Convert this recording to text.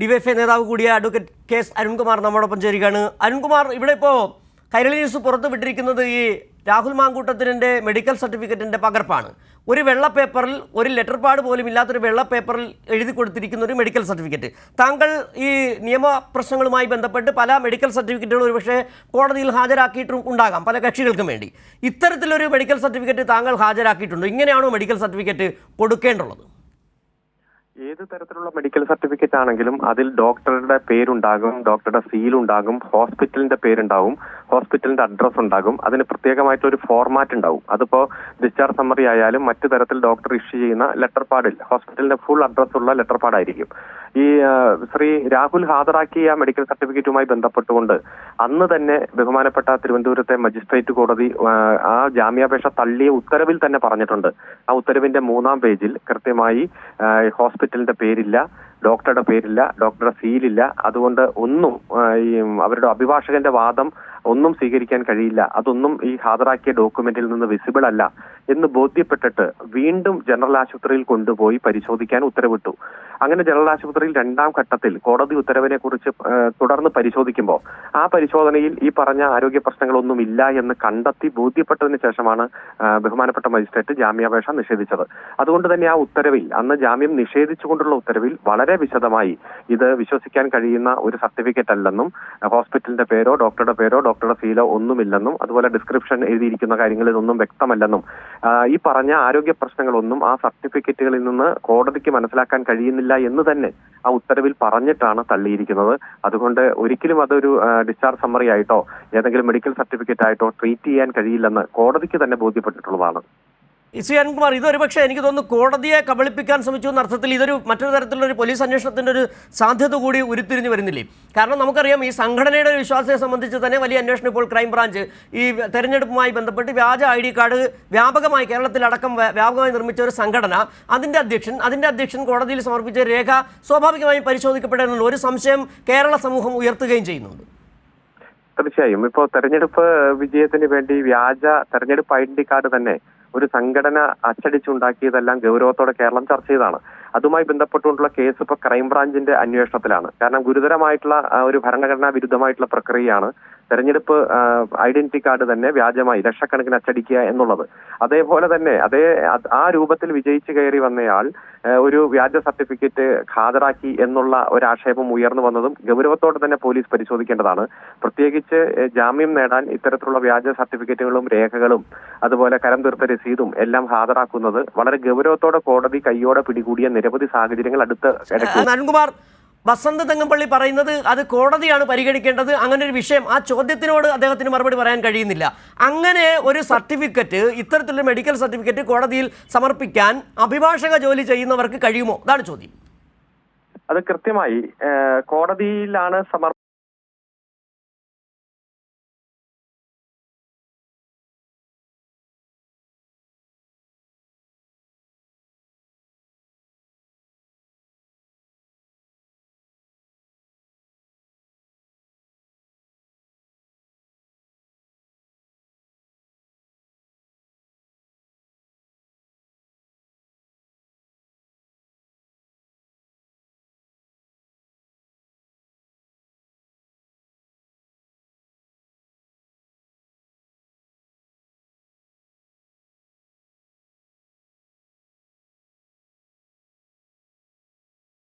DYFI നേതാവ് കൂടിയ advocate K S Arunkumar നമ്മോടൊപ്പം ചേരുകയാണ്. അരുൺകുമാർ ഇവിടെ ഇപ്പോൾ കൈരളി ന്യൂസ് പുറത്തു വിട്ടിരിക്കുന്നത് ഈ രാഹുൽ മാങ്കൂട്ടത്തിന്റെ മെഡിക്കൽ സർട്ടിഫിക്കറ്റിന്റെ പകർപ്പാണ്. ഒരു വെള്ള പേപ്പറിൽ ഒരു ലെറ്റർ പാഡ് പോലും ഇല്ലാത്തൊരു വെള്ള പേപ്പറിൽ എഴുതി കൊടുത്തിരിക്കുന്ന ഒരു മെഡിക്കൽ സർട്ടിഫിക്കറ്റ്. താങ്കൾ ഈ നിയമ പ്രശ്നങ്ങളുമായി ബന്ധപ്പെട്ട് പല മെഡിക്കൽ സർട്ടിഫിക്കറ്റുകൾ ഒരുപക്ഷെ കോടതിയിൽ ഹാജരാക്കിയിട്ടും ഉണ്ടാകാം പല കക്ഷികൾക്കും വേണ്ടി. ഇത്തരത്തിലൊരു മെഡിക്കൽ സർട്ടിഫിക്കറ്റ് താങ്കൾ ഹാജരാക്കിയിട്ടുണ്ടോ? ഇങ്ങനെയാണോ മെഡിക്കൽ സർട്ടിഫിക്കറ്റ് കൊടുക്കേണ്ടുള്ളത്? ഏത് തരത്തിലുള്ള മെഡിക്കൽ സർട്ടിഫിക്കറ്റ് ആണെങ്കിലും അതിൽ ഡോക്ടറുടെ പേരുണ്ടാകും ഡോക്ടറുടെ സീൽ ഉണ്ടാകും ഹോസ്പിറ്റലിന്റെ പേരുണ്ടാവും ഹോസ്പിറ്റലിന്റെ അഡ്രസ് ഉണ്ടാകും അതിന് പ്രത്യേകമായിട്ട് ഒരു ഫോർമാറ്റ് ഉണ്ടാവും. അതിപ്പോ ഡിസ്ചാർജ് സമ്മറി ആയാലും മറ്റു തരത്തിൽ ഡോക്ടർ ഇഷ്യൂ ചെയ്യുന്ന ലെറ്റർ പാഡിൽ ഹോസ്പിറ്റലിന്റെ ഫുൾ അഡ്രസ് ഉള്ള ലെറ്റർ പാഡായിരിക്കും ഈ ശ്രീ രാഹുൽ ഹാജരാക്കിയ മെഡിക്കൽ സർട്ടിഫിക്കറ്റുമായി ബന്ധപ്പെട്ടുകൊണ്ട് അന്ന് തന്നെ ബഹുമാനപ്പെട്ട തിരുവനന്തപുരത്തെ മജിസ്ട്രേറ്റ് കോടതി ആ, ജാമ്യാപേക്ഷ തള്ളിയ ഉത്തരവിൽ തന്നെ പറഞ്ഞിട്ടുണ്ട്. ആ ഉത്തരവിന്റെ മൂന്നാം പേജിൽ കൃത്യമായി ആ, ഹോസ്പിറ്റലിന്റെ പേരില്ല ഡോക്ടറുടെ പേരില്ല ഡോക്ടറുടെ സീലില്ല അതുകൊണ്ട് ഒന്നും ഈ അവരുടെ അഭിഭാഷകന്റെ വാദം ഒന്നും സ്വീകരിക്കാൻ കഴിയില്ല. അതൊന്നും ഈ ഹാജരാക്കിയ ഡോക്യുമെന്റിൽ നിന്ന് വിസിബിൾ അല്ല എന്ന് ബോധ്യപ്പെട്ടിട്ട് വീണ്ടും ജനറൽ ആശുപത്രിയിൽ കൊണ്ടുപോയി പരിശോധിക്കാൻ ഉത്തരവിട്ടു. അങ്ങനെ ജനറൽ ആശുപത്രിയിൽ രണ്ടാം ഘട്ടത്തിൽ കോടതി ഉത്തരവിനെ കുറിച്ച് തുടർന്ന് പരിശോധിക്കുമ്പോൾ ആ പരിശോധനയിൽ ഈ പറഞ്ഞ ആരോഗ്യ പ്രശ്നങ്ങളൊന്നും ഇല്ല എന്ന് കണ്ടെത്തി ബോധ്യപ്പെട്ടതിന് ശേഷമാണ് ബഹുമാനപ്പെട്ട മജിസ്ട്രേറ്റ് ജാമ്യാപേക്ഷ നിഷേധിച്ചത്. അതുകൊണ്ട് തന്നെ ആ ഉത്തരവിൽ അന്ന് ജാമ്യം നിഷേധിച്ചുകൊണ്ടുള്ള ഉത്തരവിൽ വളരെ വിശദമായി ഇത് വിശ്വസിക്കാൻ കഴിയുന്ന ഒരു സർട്ടിഫിക്കറ്റ് അല്ലെന്നും ഹോസ്പിറ്റലിന്റെ പേരോ ഡോക്ടറുടെ പേരോ ഡോക്ടറുടെ ഫീലോ ഒന്നുമില്ലെന്നും അതുപോലെ ഡിസ്ക്രിപ്ഷൻ എഴുതിയിരിക്കുന്ന കാര്യങ്ങളിൽ ഒന്നും വ്യക്തമല്ലെന്നും ഈ പറഞ്ഞ ആരോഗ്യ പ്രശ്നങ്ങളൊന്നും ആ സർട്ടിഫിക്കറ്റുകളിൽ നിന്ന് കോടതിക്ക് മനസ്സിലാക്കാൻ കഴിയുന്നില്ല എന്ന് തന്നെ ആ ഉത്തരവിൽ പറഞ്ഞിട്ടാണ് തള്ളിയിരിക്കുന്നത്. അതുകൊണ്ട് ഒരിക്കലും അതൊരു ഡിസ്ചാർജ് സമ്മറി ആയിട്ടോ ഏതെങ്കിലും മെഡിക്കൽ സർട്ടിഫിക്കറ്റ് ആയിട്ടോ ട്രീറ്റ് ചെയ്യാൻ കഴിയില്ലെന്ന് കോടതിക്ക് തന്നെ ബോധ്യപ്പെട്ടിട്ടുള്ളതാണ്. അരുൺകുമാർ ഇതൊരു പക്ഷേ എനിക്ക് തോന്നുന്നു കോടതിയെ കബളിപ്പിക്കാൻ ശ്രമിച്ചു എന്ന അർത്ഥത്തിൽ ഇതൊരു മറ്റൊരു തരത്തിലുള്ള ഒരു പോലീസ് അന്വേഷണത്തിന്റെ ഒരു സാധ്യത കൂടി ഉരുത്തിരിഞ്ഞു വരുന്നില്ലേ? കാരണം നമുക്കറിയാം ഈ സംഘടനയുടെ ഒരു വിശ്വാസത്തെ സംബന്ധിച്ച് തന്നെ വലിയ അന്വേഷണം ഇപ്പോൾ ക്രൈംബ്രാഞ്ച് ഈ തെരഞ്ഞെടുപ്പുമായി ബന്ധപ്പെട്ട് വ്യാജ ഐ ഡി കാർഡ് വ്യാപകമായി കേരളത്തിലടക്കം വ്യാ- വ്യാപകമായി നിർമ്മിച്ച ഒരു സംഘടന അതിന്റെ അധ്യക്ഷൻ അതിന്റെ അധ്യക്ഷൻ കോടതിയിൽ സമർപ്പിച്ച രേഖ സ്വാഭാവികമായും പരിശോധിക്കപ്പെടേണ്ടതുണ്ട്. ഒരു സംശയം കേരള സമൂഹം ഉയർത്തുകയും ചെയ്യുന്നുണ്ട്. തീർച്ചയായും. ഇപ്പോൾ തെരഞ്ഞെടുപ്പ് വിജയത്തിന് വേണ്ടി വ്യാജ തെരഞ്ഞെടുപ്പ് ഐഡന്റി കാർഡ് തന്നെ ഒരു സംഘടന അച്ചടിച്ചുണ്ടാക്കിയതെല്ലാം ഗൗരവത്തോടെ കേരളം ചർച്ച ചെയ്താണ് അതുമായി ബന്ധപ്പെട്ടുകൊണ്ടുള്ള കേസ് ഇപ്പോൾ ക്രൈംബ്രാഞ്ചിന്റെ അന്വേഷണത്തിലാണ്. കാരണം ഗുരുതരമായിട്ടുള്ള ഒരു ഭരണഘടനാ വിരുദ്ധമായിട്ടുള്ള പ്രക്രിയയാണ്. തെരഞ്ഞെടുപ്പ് ഐഡന്റിറ്റി കാർഡ് തന്നെ വ്യാജമായി ലക്ഷക്കണക്കിന് അച്ചടിക്കുക എന്നുള്ളത്. അതേപോലെ തന്നെ അതേ ആ രൂപത്തിൽ വിജയിച്ചു കയറി വന്നയാൾ ഒരു വ്യാജ സർട്ടിഫിക്കറ്റ് ഹാജരാക്കി എന്നുള്ള ഒരു ആക്ഷേപം ഉയർന്നു വന്നതും ഗൗരവത്തോടെ തന്നെ പോലീസ് പരിശോധിക്കേണ്ടതാണ്. പ്രത്യേകിച്ച് ജാമ്യം നേടാൻ ഇത്തരത്തിലുള്ള വ്യാജ സർട്ടിഫിക്കറ്റുകളും രേഖകളും അതുപോലെ കരം തീർത്ത രസീതും എല്ലാം ഹാജരാക്കുന്നത് വളരെ ഗൗരവത്തോടെ കോടതി കൈയോടെ പിടികൂടിയ നിരവധി സാഹചര്യങ്ങൾ അടുത്ത നരൻകുമാർ വസന്ത് തെങ്ങമ്പള്ളി പറയുന്നത് അത് കോടതിയാണ് പരിഗണിക്കേണ്ടത്. അങ്ങനെ ഒരു വിഷയം. ആ ചോദ്യത്തിനോട് അദ്ദേഹത്തിന് മറുപടി പറയാൻ കഴിയുന്നില്ല. അങ്ങനെ ഒരു സർട്ടിഫിക്കറ്റ് ഇത്തരത്തിലുള്ള മെഡിക്കൽ സർട്ടിഫിക്കറ്റ് കോടതിയിൽ സമർപ്പിക്കാൻ അഭിഭാഷക ജോലി ചെയ്യുന്നവർക്ക് കഴിയുമോ? അതാണ് ചോദ്യം. അത് കൃത്യമായി കോടതിയിലാണ് സമർ